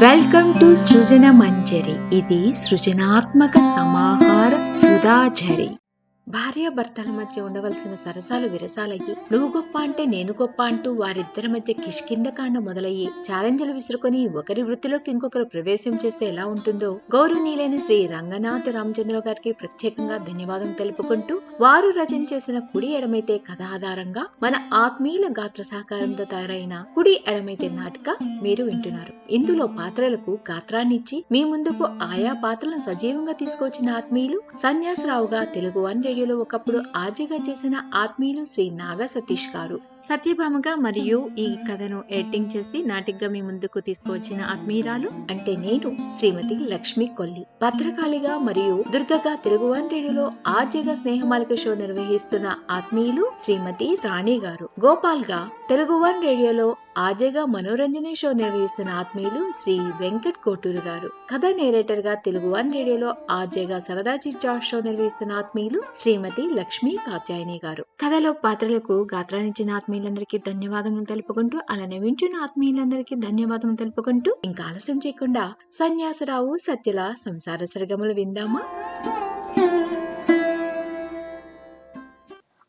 Welcome to సృజన మంజరి ఇది సృజనాత్మక సమాహార సుధాజరి భార్యాభర్తల మధ్య ఉండవలసిన సరసాలు విరసాలయ్యి నువ్వు గొప్ప అంటే నేను గొప్ప అంటూ వారిద్దరి మధ్య కిష్కిందకాండ మొదలయ్యి ఛాలెంజ్లు విసురుకొని ఒకరి వృత్తిలోకి ఇంకొకరు ప్రవేశం చేస్తే ఎలా ఉంటుందో గౌరవనీయులైన శ్రీ రంగనాథ్ రామచంద్ర గారికి ప్రత్యేకంగా ధన్యవాదం తెలుపుకుంటూ వారు రచన చేసిన కుడి ఎడమైతే కథ ఆధారంగా మన ఆత్మీయుల గాత్ర సహకారంతో తయారైన కుడి ఎడమైతే నాటక మీరు వింటున్నారు. ఇందులో పాత్రలకు గాత్రాన్నిచ్చి మీ ముందుకు ఆయా పాత్రలను సజీవంగా తీసుకొచ్చిన ఆత్మీయులు సన్యాసరావుగా తెలుగు వన్ రేడియోలో ఒకప్పుడు ఆజీగా చేసిన ఆత్మీయులు శ్రీ నాగ సతీష్ గారు. సత్యభామగా మరియు ఈ కథను ఎడిటింగ్ చేసి నాటిగ్గా మీ ముందుకు తీసుకువచ్చిన ఆత్మీయురాలు అంటే నేను శ్రీమతి లక్ష్మి కొల్లి. భద్రకాళిగా మరియు దుర్గగా తెలుగువన్ రేడియోలో ఆర్జేగా స్నేహమాలిక షో నిర్వహిస్తున్న ఆత్మీయులు శ్రీమతి రాణి గారు. గోపాల్గా తెలుగు వన్ రేడియోలో ఆజేగా మనోరంజనే షో నిర్వహిస్తున్న ఆత్మీయులు శ్రీ వెంకట్ కోటూరు గారు. కథ నేరేటర్గా తెలుగు వన్ రేడియోలో ఆజేగా సరదా చిచ్చా షో నిర్వహిస్తున్న ఆత్మీయులు శ్రీమతి లక్ష్మీ కాత్యాయని గారు. కథలో పాత్రలకు గాత్రానిచ్చిన ఆత్మీయులందరికీ ధన్యవాదములు తెలుపుకుంటూ అలానే వింటున్న ఆత్మీయులందరికీ ధన్యవాదములు తెలుపుకుంటూ ఇంకా ఆలస్యం చేయకుండా సన్యాసరావు సత్యల సంసార సరిగములు విందామా?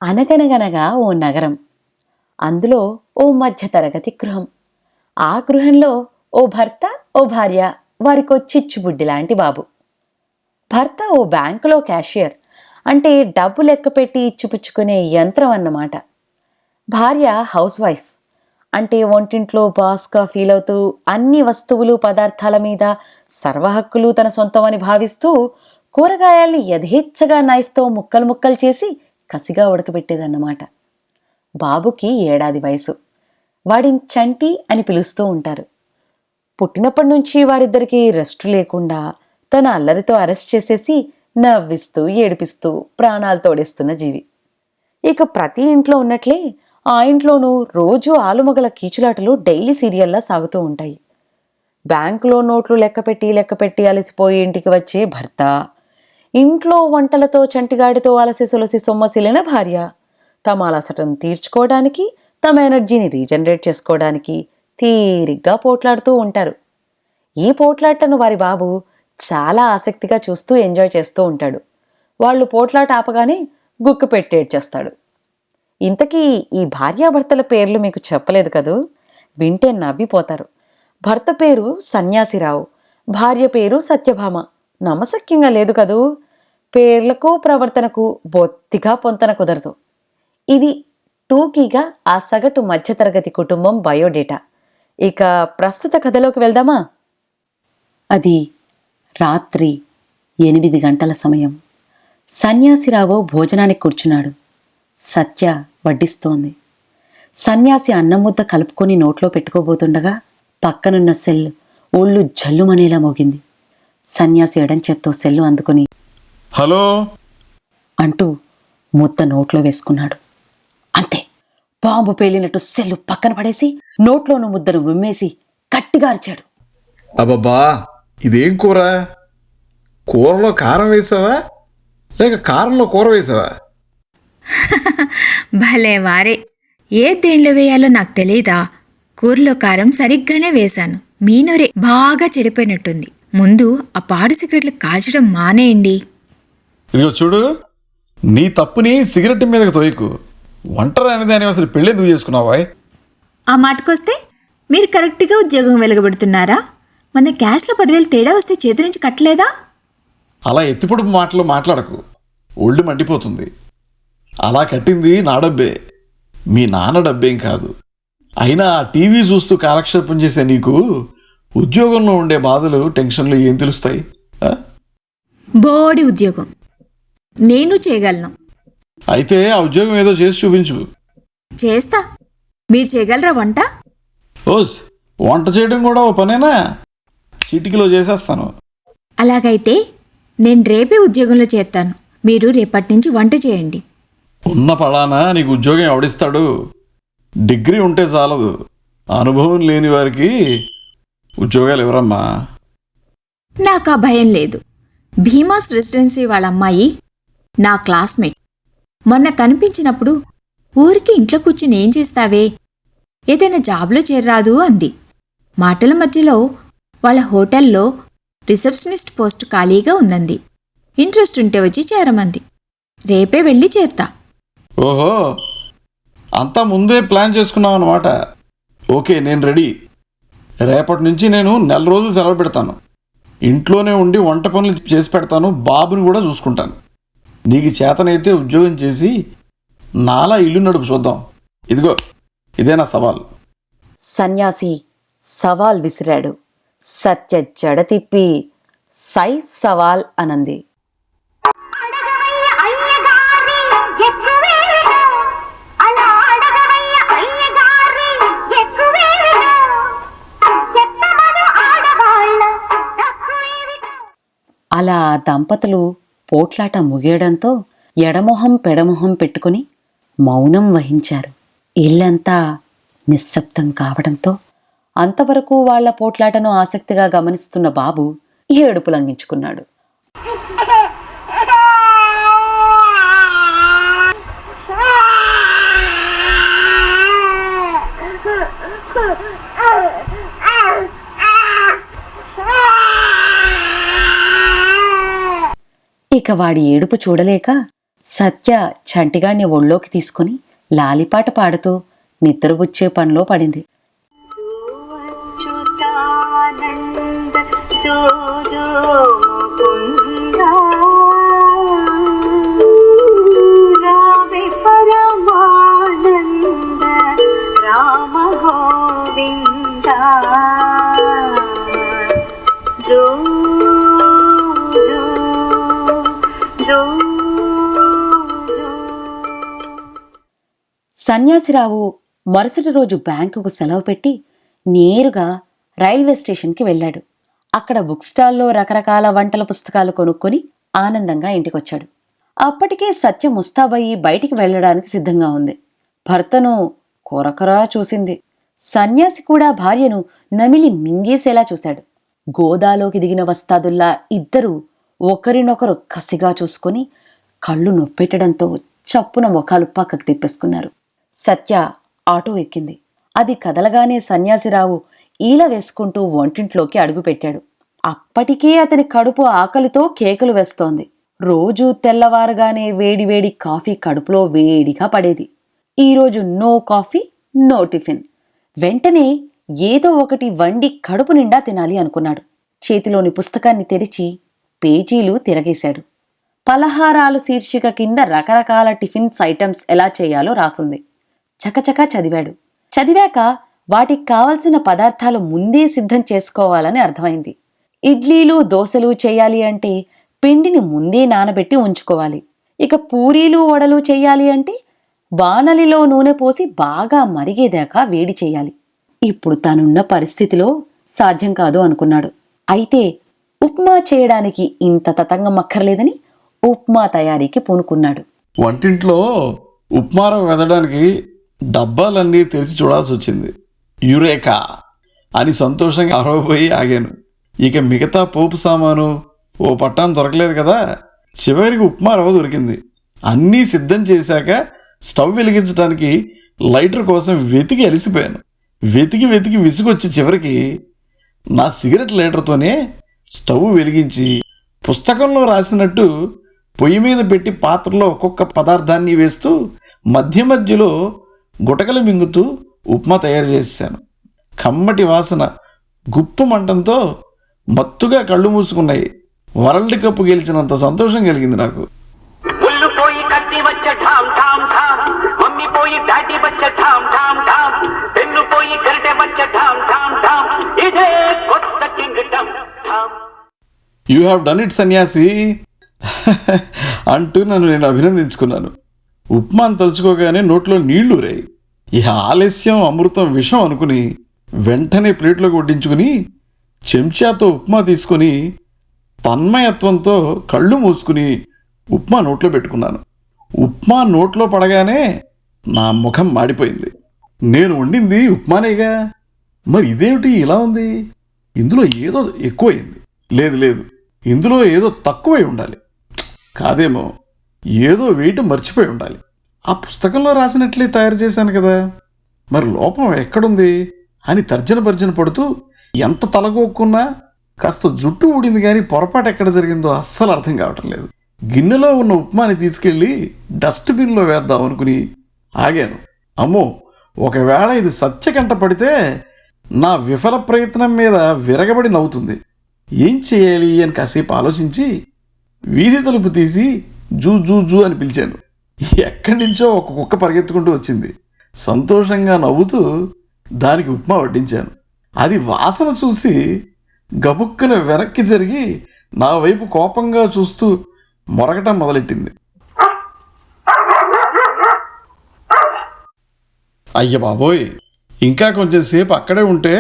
అనగనగనగా ఓ నగరం. అందులో ఓ మధ్యతరగతి గృహం. ఆ గృహంలో ఓ భర్త ఓ భార్య వారికో చిచ్చుబుడ్డి లాంటి బాబు. భర్త ఓ బ్యాంకులో క్యాషియర్. అంటే డబ్బు లెక్కపెట్టి ఇచ్చిపుచ్చుకునే యంత్రం అన్నమాట. భార్య హౌస్ వైఫ్. అంటే వంటింట్లో బాస్గా ఫీల్ అవుతూ అన్ని వస్తువులు పదార్థాల మీద సర్వహక్కులు తన సొంతమని భావిస్తూ కూరగాయల్ని యథేచ్ఛగా నైఫ్తో ముక్కలు ముక్కలు చేసి కసిగా ఉడకబెట్టేదన్నమాట. బాబుకి ఏడాది వయసు. వాడిని చంటి అని పిలుస్తూ ఉంటారు. పుట్టినప్పటి నుంచి వారిద్దరికీ రెస్ట్ లేకుండా తన అల్లరితో అరెస్ట్ చేసేసి నవ్విస్తూ ఏడిపిస్తూ ప్రాణాలు తోడేస్తున్న జీవి. ఇక ప్రతి ఇంట్లో ఉన్నట్లే ఆ ఇంట్లోనూ రోజు ఆలుమగల కీచులాటలు డైలీ సీరియల్లా సాగుతూ ఉంటాయి. బ్యాంకులో నోట్లు లెక్కపెట్టి లెక్కపెట్టి అలసిపోయి ఇంటికి వచ్చే భర్త. ఇంట్లో వంటలతో చంటిగాడితో అలసి సొలసి సొమ్మసిలిన భార్య. తమ అలసటను తీర్చుకోవడానికి తమ ఎనర్జీని రీజనరేట్ చేసుకోవడానికి తీరిగ్గా పోట్లాడుతూ ఉంటారు. ఈ పోట్లాటను వారి బాబు చాలా ఆసక్తిగా చూస్తూ ఎంజాయ్ చేస్తూ ఉంటాడు. వాళ్ళు పోట్లాట ఆపగానే గుక్కు పెట్టేడ్చేస్తాడు ఇంతకీ ఈ భార్యాభర్తల పేర్లు మీకు చెప్పలేదు కదూ? వింటే నవ్విపోతారు. భర్త పేరు సన్యాసిరావు భార్య పేరు సత్యభామ. నమసక్యంగా లేదు కదూ? పేర్లకు ప్రవర్తనకు బొత్తిగా పొంతన కుదరదు. ఇది టూకీగా ఆ సగటు మధ్యతరగతి కుటుంబం బయోడేటా. ఇక ప్రస్తుత కథలోకి వెళ్దామా? అది రాత్రి ఎనిమిది గంటల సమయం. సన్యాసిరావు భోజనానికి కూర్చున్నాడు. సత్య వడ్డిస్తోంది. సన్యాసి అన్నం ముద్ద కలుపుకొని నోట్లో పెట్టుకోబోతుండగా పక్కనున్న సెల్ ఒళ్ళు జల్లుమనేలా మోగింది. సన్యాసి ఎడం చేత్తో సెల్లు అందుకుని హలో? అంటూ ముద్ద నోట్లో వేసుకున్నాడు. బాంబు పేలినట్టు సెల్లు పక్కన పడేసి నోట్లోని ముద్దను ఉమ్మేసి గట్టిగా అరిచాడు. అబ్బబ్బా ఇదేం కూర? కూరలో కారం వేసావా? లేక కారంలో కూర వేసావా? భలే వారే. ఏ దేనిలో వేయాలో నాకు తెలియదా కూరలో కారం సరిగ్గానే వేశాను. మీనూరే బాగా చెడిపోయినట్టుంది. ముందు ఆ పాడు సిగరెట్లు కాల్చడం మానేయండి. ఇదిగో చూడు నీ తప్పుని సిగరెట్ మీదకి తోయకు. ఒంటరి అనేది అని అసలు పెళ్ళి ఎందుకు చేసుకున్నావా ఆ మాటకొస్తే మీరు కరెక్ట్గా ఉద్యోగం వెలగబెడుతున్నారా? మన క్యాష్లో పదివేలు తేడా వస్తే చేతి నుంచి కట్టలేదా? అలా ఎత్తిపొడుపు మాటలు మాట్లాడకు. ఒళ్ళు మండిపోతుంది. అలా కట్టింది నా డబ్బే. మీ నాన్న డబ్బేం కాదు. అయినా టీవీ చూస్తూ కాలక్షేపం చేసే నీకు ఉద్యోగంలో ఉండే బాధలు టెన్షన్లు ఏం తెలుస్తాయి? బోడి ఉద్యోగం. నేను చేయగలను. అయితే ఆ ఉద్యోగం ఏదో చేసి చూపించు. చేస్తా. మీరు చేయగలరా వంట? ఓస్ వంట చేయడం కూడా ఓ పనేనా? చీటికిలో చేసేస్తాను. అలాగైతే నేను రేపే ఉద్యోగంలో చేస్తాను మీరు రేపటి నుంచి వంట చేయండి. ఉన్న పలానా నీకు ఉద్యోగం ఎవడిస్తాడు? డిగ్రీ ఉంటే చాలదు. అనుభవం లేని వారికి ఉద్యోగాలు ఎవరమ్మా నాకు ఆ భయం లేదు. భీమాస్ రెసిడెన్సీ వాళ్ళ అమ్మాయి నా క్లాస్మేట్. మొన్న కనిపించినప్పుడు ఊరికి ఇంట్లో కూర్చుని ఏం చేస్తావే? ఏదైనా జాబ్లో చేరరాదు అంది. మాటల మధ్యలో వాళ్ళ హోటల్లో రిసెప్షనిస్ట్ పోస్ట్ ఖాళీగా ఉందంది. ఇంట్రెస్ట్ ఉంటే వచ్చి చేరమంది. రేపే వెళ్ళి చేరుతా. ఓహో! అంతా ముందే ప్లాన్ చేసుకున్నాం అనమాట ఓకే నేను రెడీ. రేపటి నుంచి నేను నెల రోజులు సెలవు పెడతాను. ఇంట్లోనే ఉండి వంట పనులు చేసి పెడతాను బాబుని కూడా చూసుకుంటాను. నీకు చేతనైతే ఉద్యోగం చేసి నాలా ఇల్లు నడుపు చూద్దాం. ఇదిగో ఇదే నా సవాల్. సన్యాసి సవాల్ విసిరాడు. సత్య జడ తిప్పి సై సవాల్ అనంది. అలా దంపతులు పోట్లాట ముగియడంతో ఎడమొహం పెడమొహం పెట్టుకుని మౌనం వహించారు. ఇల్లంతా నిశ్శబ్దం కావడంతో అంతవరకు వాళ్ళ పోట్లాటను ఆసక్తిగా గమనిస్తున్న బాబు ఏడుపు లంఘించుకున్నాడు. ఇక వాడి ఏడుపు చూడలేక సత్య చంటిగాణ్ణి ఒళ్ళోకి తీసుకుని లాలిపాట పాడుతూ నిద్రబుచ్చే పనిలో పడింది. జో జో సన్యాసిరావు మరుసటి రోజు బ్యాంకుకు సెలవు పెట్టి నేరుగా రైల్వే స్టేషన్కి వెళ్ళాడు. అక్కడ బుక్ స్టాల్లో రకరకాల వంటల పుస్తకాలు కొనుక్కొని ఆనందంగా ఇంటికొచ్చాడు. అప్పటికే సత్య ముస్తాబయ్యి బయటికి వెళ్ళడానికి సిద్ధంగా ఉంది. భర్తను కొరకరా చూసింది. సన్యాసి కూడా భార్యను నమిలి మింగేసేలా చూశాడు. గోదాలోకి దిగిన వస్తాదుల్లా ఇద్దరూ ఒకరినొకరు కసిగా చూసుకొని కళ్ళు నొప్పెట్టడంతో చప్పున ముఖాలు పక్కకు తిప్పేసుకున్నారు. సత్య ఆటో ఎక్కింది. అది కదలగానే సన్యాసిరావు ఈల వేసుకుంటూ వంటింట్లోకి అడుగుపెట్టాడు. అప్పటికే అతని కడుపు ఆకలితో కేకలు వేస్తోంది. రోజూ తెల్లవారుగానే వేడివేడి కాఫీ కడుపులో వేడిగా పడేది. ఈరోజు నో కాఫీ నో టిఫిన్. వెంటనే ఏదో ఒకటి వండి కడుపు నిండా తినాలి అనుకున్నాడు. చేతిలోని పుస్తకాన్ని తెరిచి పేజీలు తిరగేశాడు. పలహారాలు శీర్షిక కింద రకరకాల టిఫిన్స్ ఐటమ్స్ ఎలా చేయాలో రాసుంది. చకచకా చదివాడు. చదివాక వాటికి కావలసిన పదార్థాలు ముందే సిద్ధం చేసుకోవాలని అర్థమైంది. ఇడ్లీలు దోశలు చేయాలి అంటే పిండిని ముందే నానబెట్టి ఉంచుకోవాలి. ఇక పూరీలు వడలు చేయాలి అంటే బాణలిలో నూనె పోసి బాగా మరిగేదాకా వేడి చేయాలి. ఇప్పుడు తనున్న పరిస్థితిలో సాధ్యం కాదు అనుకున్నాడు. అయితే ఉప్మా చేయడానికి ఇంత తతంగం అక్కర్లేదని ఉప్మా తయారీకి పూనుకున్నాడు. వంటింట్లో ఉప్మారం వెదడానికి డబ్బాలన్నీ తెరిచి చూడాల్సి వచ్చింది. యురేకా! అని సంతోషంగా అరవబోయి ఆగాను. ఇక మిగతా పోపు సామాను ఓ పట్టాను దొరకలేదు కదా! చివరికి ఉప్మా రవ్వ దొరికింది. అన్నీ సిద్ధం చేశాక స్టవ్ వెలిగించడానికి లైటర్ కోసం వెతికి అలిసిపోయాను. వెతికి వెతికి విసుగొచ్చి చివరికి నా సిగరెట్ లైటర్తోనే స్టవ్ వెలిగించి పుస్తకంలో రాసినట్టు పొయ్యి మీద పెట్టి పాత్రలో ఒక్కొక్క పదార్థాన్ని వేస్తూ మధ్య మధ్యలో గుటకలు మింగుతూ ఉప్మా తయారు చేశాను కమ్మటి వాసన గుప్పు మంటంతో మత్తుగా కళ్ళు మూసుకున్నాయి. వరల్డ్ కప్ గెలిచినంత సంతోషం కలిగింది నాకు. యూ హ్యావ్ డన్ ఇట్ సన్యాసి. అంటూ నన్ను నేను అభినందించుకున్నాను. ఉప్మాను తలుచుకోగానే నోట్లో నీళ్ళురాయి ఈ ఇక ఆలస్యం అమృతం విషం అనుకుని వెంటనే ప్లేట్లోకి వడ్డించుకుని చెంచాతో ఉప్మా తీసుకొని తన్మయత్వంతో కళ్ళు మూసుకుని ఉప్మా నోట్లో పెట్టుకున్నాను. ఉప్మా నోట్లో పడగానే నా ముఖం మాడిపోయింది. నేను వండింది ఉప్మానేగా. మరి ఇదేమిటి? ఇలా ఉంది. ఇందులో ఏదో ఎక్కువైంది. లేదు లేదు. ఇందులో ఏదో తక్కువై ఉండాలి. కాదేమో. ఏదో వేయటం మర్చిపోయి ఉండాలి. ఆ పుస్తకంలో రాసినట్లే తయారు చేశాను కదా. మరి లోపం ఎక్కడుంది? అని తర్జన భర్జన పడుతూ ఎంత తలగొక్కున్నా కాస్త జుట్టు ఊడింది కానీ పొరపాటు ఎక్కడ జరిగిందో అస్సలు అర్థం కావటం లేదు. గిన్నెలో ఉన్న ఉప్మాని తీసుకెళ్ళి డస్ట్బిన్లో వేద్దాం అనుకుని ఆగాను. అమ్మో ఒకవేళ ఇది సత్యకంట పడితే నా విఫల ప్రయత్నం మీద విరగబడి నవ్వుతుంది. ఏం చేయాలి అని కాసేపు ఆలోచించి వీధి తలుపు తీసి జూ జూ జూ అని పిలిచాను. ఎక్కడి నుంచో ఒక కుక్క పరిగెత్తుకుంటూ వచ్చింది. సంతోషంగా నవ్వుతూ దానికి ఉప్మా వడ్డించాను. అది వాసన చూసి గబుక్కున వెనక్కి జరిగి నా వైపు కోపంగా చూస్తూ మొరగటం మొదలెట్టింది. అయ్య బాబోయ్ ఇంకా కొంచెం సేపు అక్కడే ఉంటే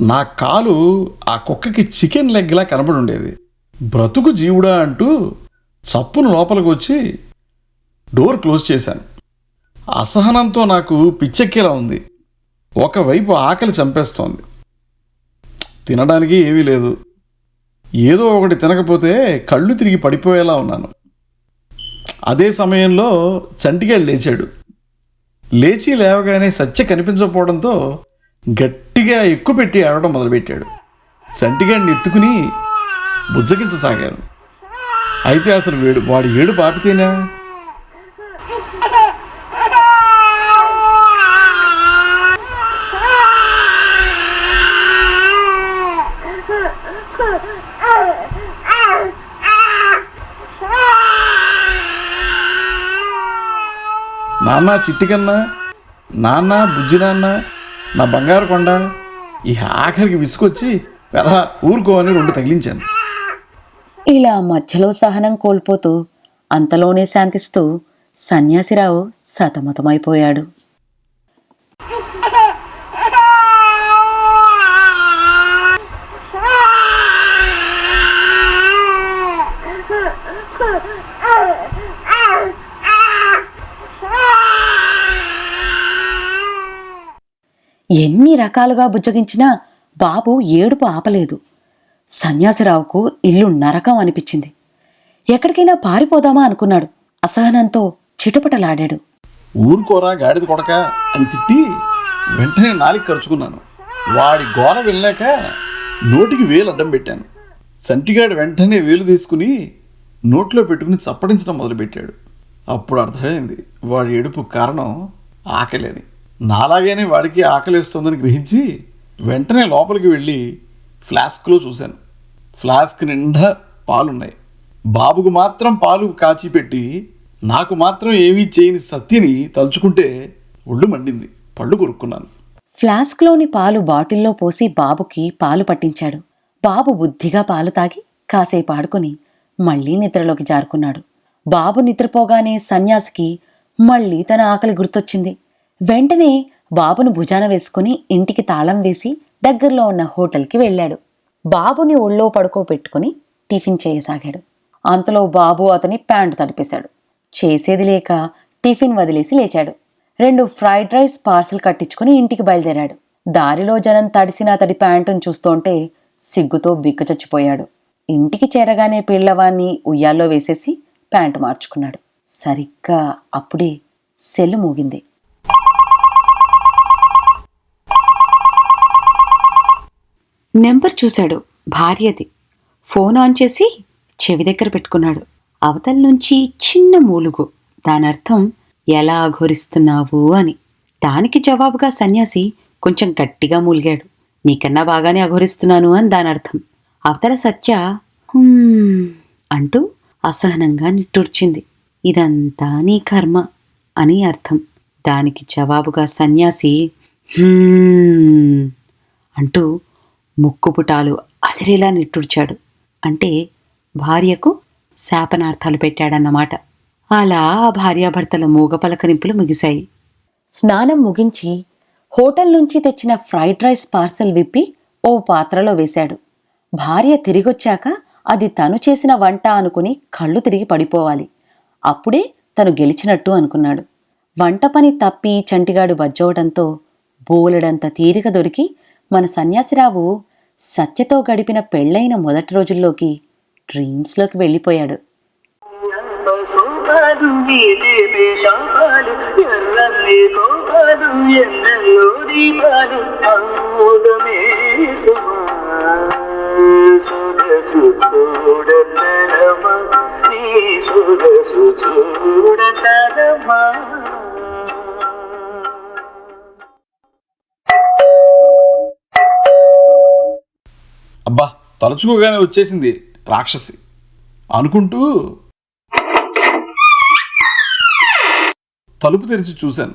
నా కాలు ఆ కుక్కకి చికెన్ లెగ్లా కనబడి ఉండేది. బ్రతుకు జీవుడా అంటూ చప్పును లోపలికి వచ్చి డోర్ క్లోజ్ చేశాను. అసహనంతో నాకు పిచ్చెక్కేలా ఉంది. ఒకవైపు ఆకలి చంపేస్తోంది. తినడానికి ఏమీ లేదు. ఏదో ఒకటి తినకపోతే కళ్ళు తిరిగి పడిపోయేలా ఉన్నాను. అదే సమయంలో చంటిగాడు లేచాడు. లేచి లేవగానే సత్య కనిపించకపోవడంతో గట్టిగా ఎక్కువ పెట్టి ఆడటం మొదలుపెట్టాడు. చంటిగాడిని ఎత్తుకుని బుజ్జగించసాగాను. అయితే అసలు వేడు వాడి ఏడు పాపితేనా? నాన్న చిట్టికన్నా? నాన్న బుజ్జి నాన్న నా బంగారు కొండ. ఈ ఆఖరికి విసుకొచ్చి పెద ఊరుకో అని రెండు తగిలించాను. ఇలా మధ్యలో సహనం కోల్పోతూ అంతలోనే శాంతిస్తూ సన్యాసిరావు సతమతమైపోయాడు. ఎన్ని రకాలుగా బుజ్జగించినా బాబు ఏడుపు ఆపలేదు. సన్యాసిరావుకు ఇల్లు నరకం అనిపించింది. ఎక్కడికైనా పారిపోదామా అనుకున్నాడు. అసహనంతో చిటపటలాడాడు. ఊరుకోరా గాడిద కొడక అని తిట్టి వెంటనే నాలికి ఖర్చుకున్నాను వాడి గోల వెళ్ళాక నోటికి వేలు అడ్డం పెట్టాను. సంటిగాడు వెంటనే వేలు తీసుకుని నోట్లో పెట్టుకుని చప్పడించడం మొదలుపెట్టాడు. అప్పుడు అర్థమైంది వాడి ఏడుపు కారణం ఆకలి అని నాలాగానే వాడికి ఆకలిస్తుందని గ్రహించి వెంటనే లోపలికి వెళ్ళి ఫ్లాస్క్లో చూశాను. ఫ్లాస్క్ నిండా పాలున్నాయి. బాబుకు మాత్రం పాలు కాచిపెట్టి నాకు మాత్రం ఏమీ చేయని సత్యని తలుచుకుంటే ఒళ్ళు మండింది. పళ్ళు కొరుక్కున్నాను. ఫ్లాస్క్లోని పాలు బాటిల్లో పోసి బాబుకి పాలు పట్టించాడు. బాబు బుద్ధిగా పాలు తాగి కాసేపు ఆడుకుని మళ్ళీ నిద్రలోకి జారుకున్నాడు. బాబు నిద్రపోగానే సన్యాసికి మళ్ళీ తన ఆకలి గుర్తొచ్చింది. వెంటనే బాబును భుజాన వేసుకుని ఇంటికి తాళం వేసి దగ్గరలో ఉన్న హోటల్కి వెళ్ళాడు. బాబుని ఒళ్ళో పడుకోబెట్టుకుని టిఫిన్ చేయసాగాడు. అంతలో బాబు అతని ప్యాంటు తడిపేశాడు. చేసేది లేక టిఫిన్ వదిలేసి లేచాడు. రెండు ఫ్రైడ్ రైస్ పార్సల్ కట్టించుకుని ఇంటికి బయలుదేరాడు. దారిలో జనం తడిసిన అతడి ప్యాంటును చూస్తుంటే సిగ్గుతో బిక్కచచ్చిపోయాడు ఇంటికి చేరగానే పిల్లవాన్ని ఉయ్యాల్లో వేసేసి ప్యాంటు మార్చుకున్నాడు. సరిగ్గా అప్పుడే సెల్లు మోగింది. నెంబర్ చూశాడు భార్యది. ఫోన్ ఆన్ చేసి చెవి దగ్గర పెట్టుకున్నాడు. అవతల నుంచి చిన్న మూలుగు. దానర్థం ఎలా అఘోరిస్తున్నావు అని. దానికి జవాబుగా సన్యాసి కొంచెం గట్టిగా మూలిగాడు. నీకన్నా బాగానే అఘోరిస్తున్నాను అని దానర్థం. అవతల సత్య అంటూ అసహనంగా నిట్టూర్చింది. ఇదంతా నీ కర్మ అని అర్థం. దానికి జవాబుగా సన్యాసి అంటూ ముక్కుపుటాలు అదిరేలా నిట్టుడ్చాడు అంటే భార్యకు శాపనార్థాలు పెట్టాడన్నమాట. అలా ఆ భార్యాభర్తల మూగ పలకరింపులు ముగిశాయి. స్నానం ముగించి హోటల్ నుంచి తెచ్చిన ఫ్రైడ్ రైస్ పార్సల్ విప్పి ఓ పాత్రలో వేశాడు. భార్య తిరిగొచ్చాక అది తను చేసిన వంట అనుకుని కళ్ళు తిరిగి పడిపోవాలి. అప్పుడే తను గెలిచినట్టు అనుకున్నాడు. వంట పని తప్పి చంటిగాడు బజ్జవడంతో బోలెడంత తీరిక దొరికి మన సన్యాసిరావు సత్యతో గడిపిన పెళ్ళైన మొదటి రోజుల్లోకి డ్రీమ్స్లోకి వెళ్ళిపోయాడు. పశుపాలు తలుచుకోగానే వచ్చేసింది రాక్షసి. అనుకుంటూ తలుపు తెరిచి చూశాను.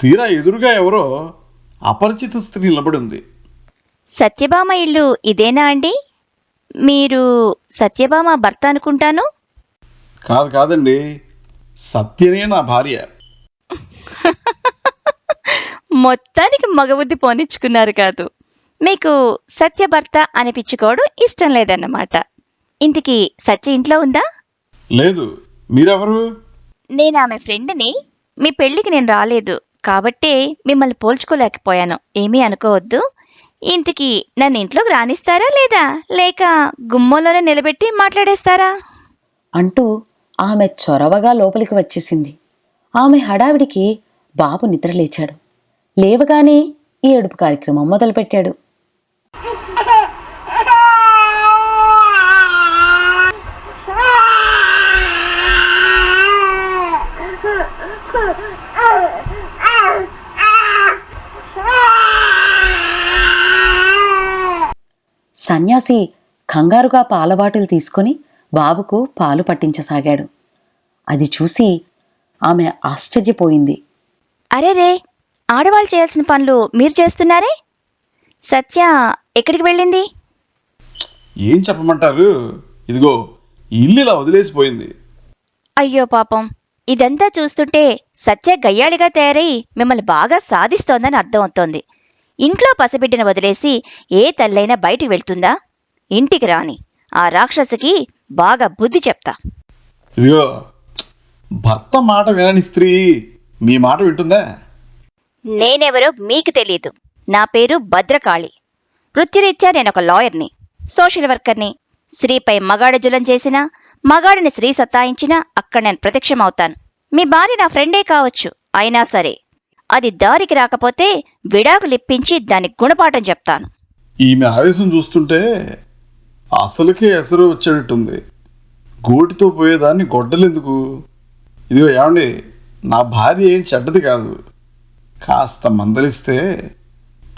తీరా ఎదురుగా ఎవరో అపరిచిత స్త్రీ నిలబడి ఉంది. సత్యభామ ఇల్లు ఇదేనా అండి? మీరు సత్యభామ భర్త అనుకుంటాను? కాదు కాదండి సత్యనే నా భార్య. మొత్తానికి మగబుద్ధి పోనిచ్చుకున్నారు కాదు. మీకు సత్య భర్త అనిపించుకోవడం ఇష్టం లేదన్నమాట. ఇంతకీ సత్య ఇంట్లో ఉందా? లేదు. మీరెవరు? నేను ఆమె ఫ్రెండ్ని మీ పెళ్ళికి నేను రాలేదు. కాబట్టే మిమ్మల్ని పోల్చుకోలేకపోయాను. ఏమీ అనుకోవద్దు. ఇంతకీ నన్ను ఇంట్లోకి రానిస్తారా లేదా? లేక గుమ్మంలోనే నిలబెట్టి మాట్లాడేస్తారా? అంటూ ఆమె చొరవగా లోపలికి వచ్చేసింది. ఆమె హడావిడికి బాబు నిద్రలేచాడు. లేవగానే ఈ ఏడుపు కార్యక్రమం మొదలుపెట్టాడు. సన్యాసి కంగారుగా పాల బాటిల్ తీసుకొని బాబుకు పాలు పట్టించసాగాడు. అది చూసి ఆమె ఆశ్చర్యపోయింది. అరే రే ఆడవాళ్ళు చేయాల్సిన పనులు మీరు చేస్తున్నారే? సత్య ఎక్కడికి వెళ్ళింది? ఏం చెప్పమంటారు? ఇదిగో ఈ ఇల్లు ఇలా వదిలేసిపోయింది. అయ్యో పాపం. ఇదంతా చూస్తుంటే సత్య గయ్యాళిగా తయారై మిమ్మల్ని బాగా సాధిస్తోందని అర్థమవుతోంది. ఇంట్లో పసిబిడ్డను వదిలేసి ఏ తల్లైనా బయటికి వెళ్తుందా? ఇంటికి రాని. ఆ రాక్షసికి బాగా బుద్ధి చెప్తా. ఇదిగో భర్త మాట వినని స్త్రీ మీ మాట వింటుందా? నేనెవరో మీకు తెలియదు నా పేరు భద్రకాళి. వృత్తిరీత్యా నేను ఒక లాయర్ని సోషల్ వర్కర్ని. స్త్రీపై మగాడ జులం చేసినా మగాడిని స్త్రీ సత్తాయించినా అక్కడ నేను ప్రత్యక్షమవుతాను. మీ భార్య నా ఫ్రెండే కావచ్చు అయినా సరే. అది దారికి రాకపోతే విడాకులిప్పించి దాని గుణపాఠం చెప్తాను. ఈమె ఆవేశం చూస్తుంటే అసలుకే ఎసరు వచ్చేటట్టుంది. గోటితో పోయేదాన్ని గొడ్డలెందుకు? ఇదిగో ఏమండి నా భార్య ఏం చెడ్డది కాదు. కాస్త మందలిస్తే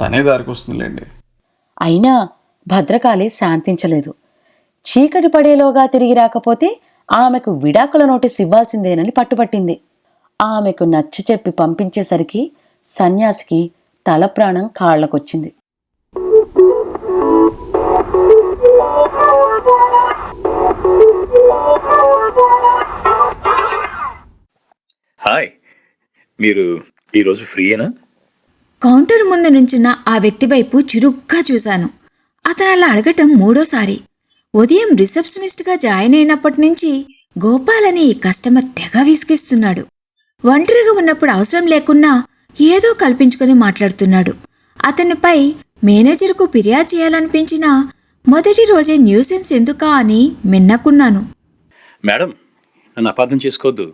తనే దారికి వస్తుందిలేండి అయినా భద్రకాళి శాంతించలేదు. చీకటి పడేలోగా తిరిగి రాకపోతే ఆమెకు విడాకుల నోటీస్ ఇవ్వాల్సిందేనని పట్టుపట్టింది. ఆమెకు నచ్చ చెప్పి పంపించేసరికి సన్యాసికి తల ప్రాణం కాళ్ళకొచ్చింది హాయ్ మీరు ఈరోజు ఫ్రీయేనా? కౌంటర్ ముందు నుంచున్న ఆ వ్యక్తి వైపు చురుగ్గా చూశాను. అతను అలా అడగటం మూడోసారి. ఉదయం రిసెప్షనిస్ట్గా జాయిన్ అయినప్పటి నుంచి గోపాల్ అని ఈ కస్టమర్ తెగ విసిగిస్తున్నాడు. ఒంటరిగా ఉన్నప్పుడు అవసరం లేకున్నా ఏదో కల్పించుకొని మాట్లాడుతున్నాడు. అతనిపై మేనేజర్కు ఫిర్యాదు చేయాలనిపించినా మొదటి రోజే న్యూసెన్స్ ఎందుకా అని మిన్నకున్నాను. మేడం నన్ను అపార్థం చేసుకోవద్దు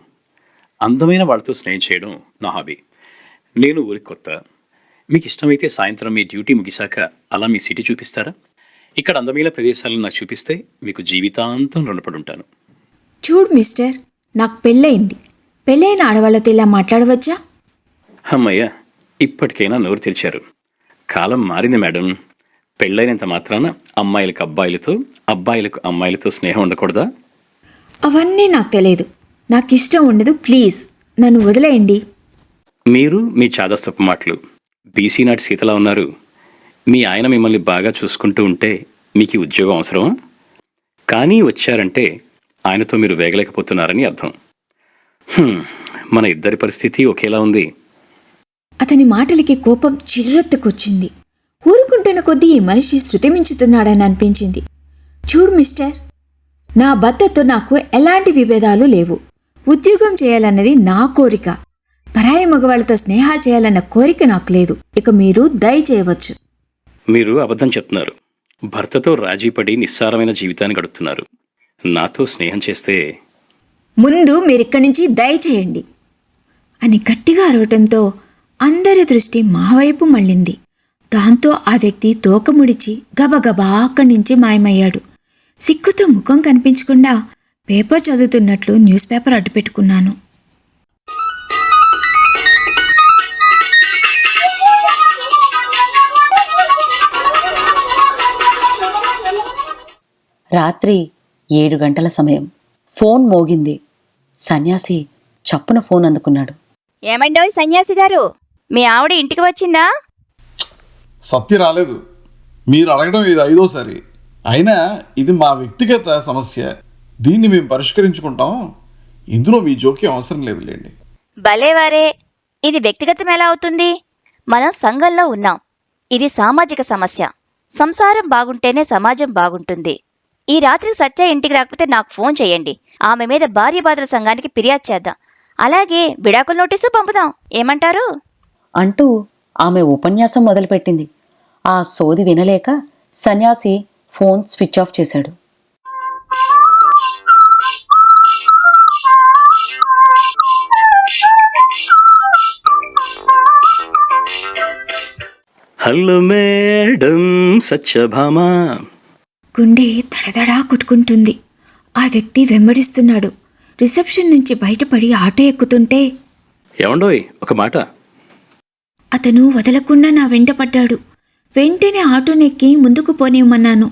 అందమైన వాళ్ళతో స్నేహం చేయడం నా హాబీ. నేను ఊరికి కొత్త. మీకు ఇష్టమైతే సాయంత్రం మీ డ్యూటీ ముగిశాక అలా మీ సిటీ చూపిస్తారా? ఇక్కడ అందమైన ప్రదేశాలను నాకు చూపిస్తే మీకు జీవితాంతం రుణపడి ఉంటాను చూడు మిస్టర్ నాకు పెళ్ళయింది. పెళ్ళైన ఆడవాళ్ళతో ఇలా మాట్లాడవచ్చా? అమ్మయ్య ఇప్పటికైనా నోరు తెరిచారు. కాలం మారింది మేడం. పెళ్ళైనంత మాత్రాన అమ్మాయిలకు అబ్బాయిలతో అబ్బాయిలకు అమ్మాయిలతో స్నేహం ఉండకూడదా? అవన్నీ నాకు తెలియదు నాకు ఇష్టం ఉండదు ప్లీజ్. నన్ను వదిలేయండి. మీరు మీ చాదస్తపు మాటలు. బీసీ నాటి సీతలా ఉన్నారు. మీ ఆయన మిమ్మల్ని బాగా చూసుకుంటూ ఉంటే మీకు ఉద్యోగం అవసరం కానీ వచ్చారంటే ఆయనతో మీరు వేగలేకపోతున్నారని అర్థం. మన ఇద్దరి పరిస్థితి ఒకేలా ఉంది. అతని మాటలకి కోపం చిర్రెత్తుకొచ్చింది. ఊరుకుంటున్న కొద్దీ ఈ మనిషి శృతి మించుతున్నాడని అనిపించింది. చూడు మిస్టర్ నా భర్తతో నాకు ఎలాంటి విభేదాలు లేవు. ఉద్యోగం చేయాలన్నది నా కోరిక. పరాయి మగవాళ్ళతో స్నేహాలు చేయాలన్న కోరిక నాకు లేదు. ఇక మీరు దయ చేయవచ్చు. మీరు అబద్ధం చెప్తున్నారు. భర్తతో రాజీ పడి నిస్సారమైన జీవితాన్ని గడుపుతున్నారు. నాతో స్నేహం చేస్తే ముందు మీరిక్కడి నుంచి దయచేయండి అని గట్టిగా అరవటంతో అందరి దృష్టి మా వైపు మళ్ళింది. దాంతో ఆ వ్యక్తి తోక ముడిచి గబగబా అక్కడి నుంచి మాయమయ్యాడు. సిగ్గుతో ముఖం కనిపించకుండా పేపర్ చదువుతున్నట్లు న్యూస్ పేపర్ అడ్డుపెట్టుకున్నాను. రాత్రి ఏడు గంటల సమయం. ఫోన్ మోగింది. సన్యాసి చప్పున ఫోన్ అందుకున్నాడు. ఏమండోయ్ సన్యాసి గారు? మీ ఆవిడ ఇంటికి వచ్చిందా? సత్య రాలేదు. మీరు అడగడం ఇది ఐదోసారి. అయినా ఇది మా వ్యక్తిగత సమస్య. దీన్ని మేము పరిష్కరించుకుంటాం. ఇందులో మీ జోక్యం అవసరం లేదులేండి. భలేవారే. ఇది వ్యక్తిగతం ఎలా అవుతుంది? మనం సంఘంలో ఉన్నాం. ఇది సామాజిక సమస్య. సంసారం బాగుంటేనే సమాజం బాగుంటుంది. ఈ రాత్రికి సత్య ఇంటికి రాకపోతే నాకు ఫోన్ చేయండి. ఆమె మీద భార్య బాధల సంఘానికి ఫిర్యాదు చేద్దాం. అలాగే విడాకుల నోటీసు పంపుదాం. ఏమంటారు? అంటూ ఆమె ఉపన్యాసం మొదలుపెట్టింది. ఆ సోది వినలేక సన్యాసి ఫోన్ స్విచ్ ఆఫ్ చేశాడు. Hello madam Satyabhama. గుండె దడదడా కొట్టుకుంటుంది. ఆ వ్యక్తి వెంబడిస్తున్నాడు. రిసెప్షన్ నుంచి బయటపడి ఆటో ఎక్కుతుంటే ఏమండోయ్ ఒక మాట. అతను వదలకుండా నా వెంట పడ్డాడు. వెంటనే ఆటోనెక్కి ముందుకు పోనివ్వమన్నాను.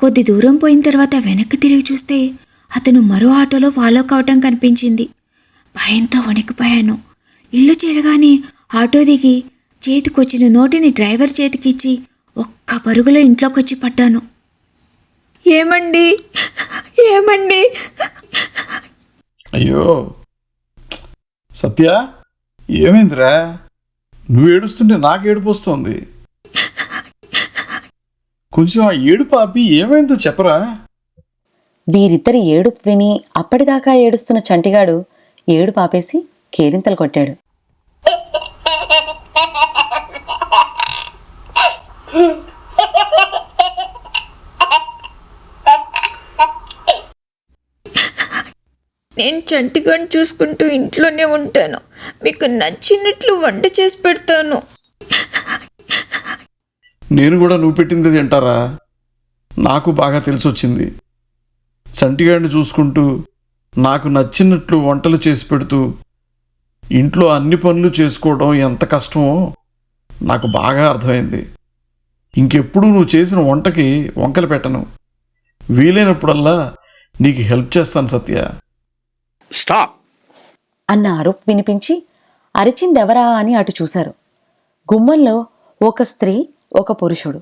కొద్ది దూరం పోయిన తర్వాత వెనక్కి తిరిగి చూస్తే అతను మరో ఆటోలో ఫాలో కావటం కనిపించింది. భయంతో వణికిపోయాను. ఇల్లు చేరగానే ఆటో దిగి చేతికొచ్చిన నోటిని డ్రైవర్ చేతికిచ్చి ఒక్క పరుగులో ఇంట్లోకొచ్చి పడ్డాను ఏమండి? ఏమండి? అయ్యో. సత్య ఏమైందిరా? నువ్వు ఏడుస్తుంటే నాకు ఏడుపు వస్తోంది. కొంచెం ఆ ఏడుపు ఆపి ఏమైందో చెప్పరా? వీరిద్దరి ఏడుపు విని అప్పటిదాకా ఏడుస్తున్న చంటిగాడు ఏడు పాపేసి కేరింతలు కొట్టాడు. నేను చంటిగాని చూసుకుంటూ ఇంట్లోనే ఉంటాను. మీకు నచ్చినట్లు వంట చేసి పెడతాను. నేను కూడా నువ్వు పెట్టింది తింటారా? నాకు బాగా తెలిసి వచ్చింది చంటిగాడిని చూసుకుంటూ నాకు నచ్చినట్లు వంటలు చేసి పెడుతూ ఇంట్లో అన్ని పనులు చేసుకోవడం ఎంత కష్టమో నాకు బాగా అర్థమైంది. ఇంకెప్పుడు నువ్వు చేసిన వంటకి వంకలు పెట్టను. వీలైనప్పుడల్లా నీకు హెల్ప్ చేస్తాను సత్య. స్టాప్. అన్న అరుపు వినిపించి అరిచిందెవరా అని అటు చూశారు. గుమ్మంలో ఒక స్త్రీ ఒక పురుషుడు.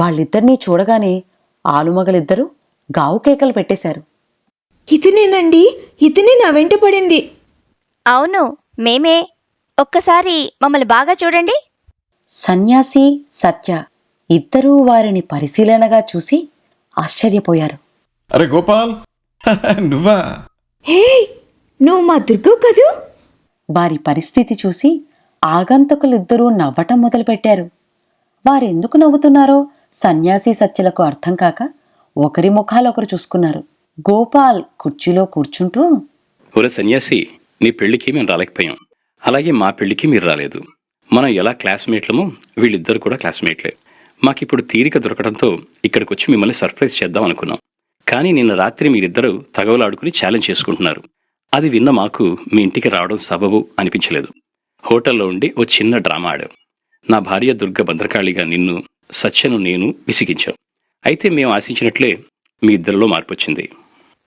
వాళ్ళిద్దరినీ చూడగానే ఆలుమగలిద్దరూ గావు కేకలు పెట్టేశారు. ఇతనేనండి ఇతనే నా వెంట పడింది. అవును మేమే. ఒక్కసారి మమ్మల్ని బాగా చూడండి. సన్యాసి సత్య ఇద్దరూ వారిని పరిశీలనగా చూసి ఆశ్చర్యపోయారు. అరే గోపాల్ నువ్వా? హే నువ్వు మా దుర్గవు కదూ? వారి పరిస్థితి చూసి ఆగంతకులిద్దరూ నవ్వటం మొదలుపెట్టారు. వారెందుకు నవ్వుతున్నారో సన్యాసి సత్యలకు అర్థం కాక ఒకరి ముఖాలొకరు చూసుకున్నారు. గోపాల్ కుర్చీలో కూర్చుంటూ ఒరే సన్యాసి నీ పెళ్ళికి మేము రాలేకపోయాం. అలాగే మా పెళ్ళికి మీరు రాలేదు. మనం ఎలా క్లాస్మేట్లమో వీళ్ళిద్దరు కూడా క్లాస్మేట్లే. మాకిప్పుడు తీరిక దొరకడంతో ఇక్కడికి వచ్చి మిమ్మల్ని సర్ప్రైజ్ చేద్దాం అనుకున్నాం. కానీ నిన్న రాత్రి మీరిద్దరూ తగవలాడుకుని ఛాలెంజ్ చేసుకుంటున్నారు. అది విన్న మాకు మీ ఇంటికి రావడం సబబు అనిపించలేదు. హోటల్లో ఉండి ఓ చిన్న డ్రామా ఆడాం. నా భార్య దుర్గ భద్రకాళిగా నిన్ను సత్యను నేను విసిగించాం. అయితే మేము ఆశించినట్లే మీ ఇద్దరిలో మార్పు వచ్చింది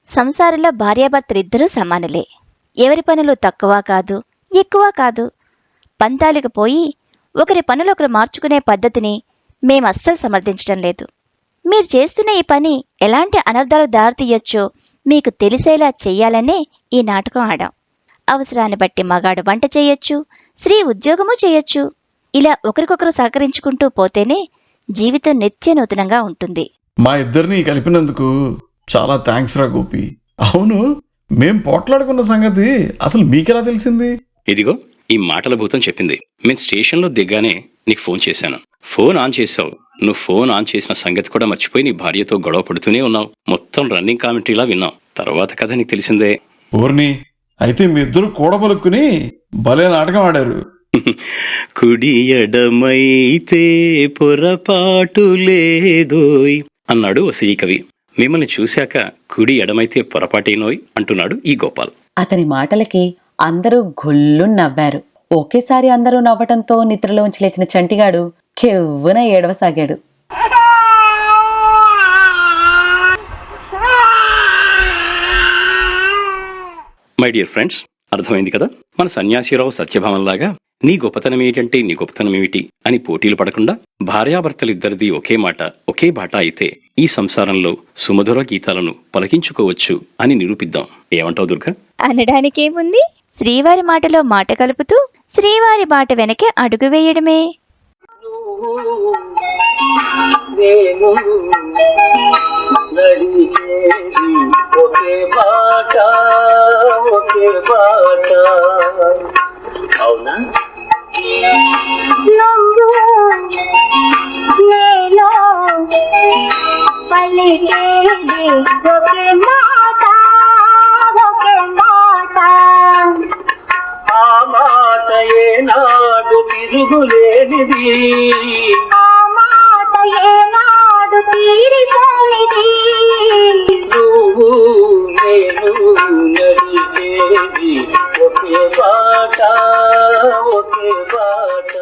సంసారంలో భార్యాభర్తలిద్దరూ సమానులే. ఎవరి పనులు తక్కువ కాదు ఎక్కువ కాదు. పంతాలకు పోయి ఒకరి పనులు ఒకరు మార్చుకునే పద్ధతిని మేమస్సలు అస్సలు సమర్థించడం లేదు. మీరు చేస్తున్న ఈ పని ఎలాంటి అనర్థాలు దారితీయొచ్చో మీకు తెలిసేలా చెయ్యాలనే ఈ నాటకం ఆడాం. అవసరాన్ని బట్టి మగాడు వంట చేయొచ్చు స్త్రీ ఉద్యోగము చేయొచ్చు. ఇలా ఒకరికొకరు సహకరించుకుంటూ పోతేనే జీవితం నిత్య నూతనంగా ఉంటుంది. మా ఇద్దరిని కలిపినందుకు చాలా థ్యాంక్స్ రా గోపి. అవును మేం పోట్లాడుకున్న సంగతి అసలు మీకెలా తెలిసింది? ఇదిగో ఈ మాటల భూతం చెప్పింది. మేము స్టేషన్లో దిగ్గానే నీకు ఫోన్ చేశాను. ఫోన్ ఆన్ చేసావు నువ్వు ఫోన్ ఆన్ చేసిన సంగతి కూడా మర్చిపోయి నీ భార్యతో గొడవ పడుతూనే ఉన్నావు. మొత్తం రన్నింగ్ కామెంటరీలా విన్నావు. తర్వాత కథ నీకు తెలిసిందే. ఓర్ని అయితే మీ ఇద్దరు కూడబలుక్కుని భలే నాటకం ఆడారు. కుడి ఎడమైతే పొరపాటు లేదోయ్ అన్నాడు ఓ శ్రీ కవి. మిమ్మల్ని చూశాక కుడి ఎడమైతే పొరపాటేనోయ్ అంటున్నాడు ఈ గోపాల్. అతని మాటలకి అందరూ గొల్లు నవ్వారు. ఒకేసారి అందరూ నవ్వటంతో నిద్రలోంచి లేచిన చంటిగాడు కెవ్వున ఏడవసాగాడు. మై డియర్ ఫ్రెండ్స్ అర్థమైంది కదా? మన సన్యాసిరావు సత్యభామంలాగా నీ గొప్పతనం ఏంటంటే నీ గొప్పతనం ఏమిటి అని పోటీలు పడకుండా భార్యాభర్తలిద్దరిది ఒకే మాట ఒకే బాట అయితే ఈ సంసారంలో సుమధుర గీతాలను పలికించుకోవచ్చు అని నిరూపిద్దాం. ఏమంటావు దుర్గా? అనడానికేముంది? శ్రీవారి మాటలో మాట కలుపుతూ శ్రీవారి బాట వెనకే అడుగు వేయడమే. ఒకే బాట ఒకే బాట అవునా ఒకే మాట. ఆ మాట ఏనాడు తిరుగులేనిది. ఆ మాట ఏనాడు తీరిపోనిది. నువ్వు నేను నడిచేది ఒకే పాట ఒకే పాట.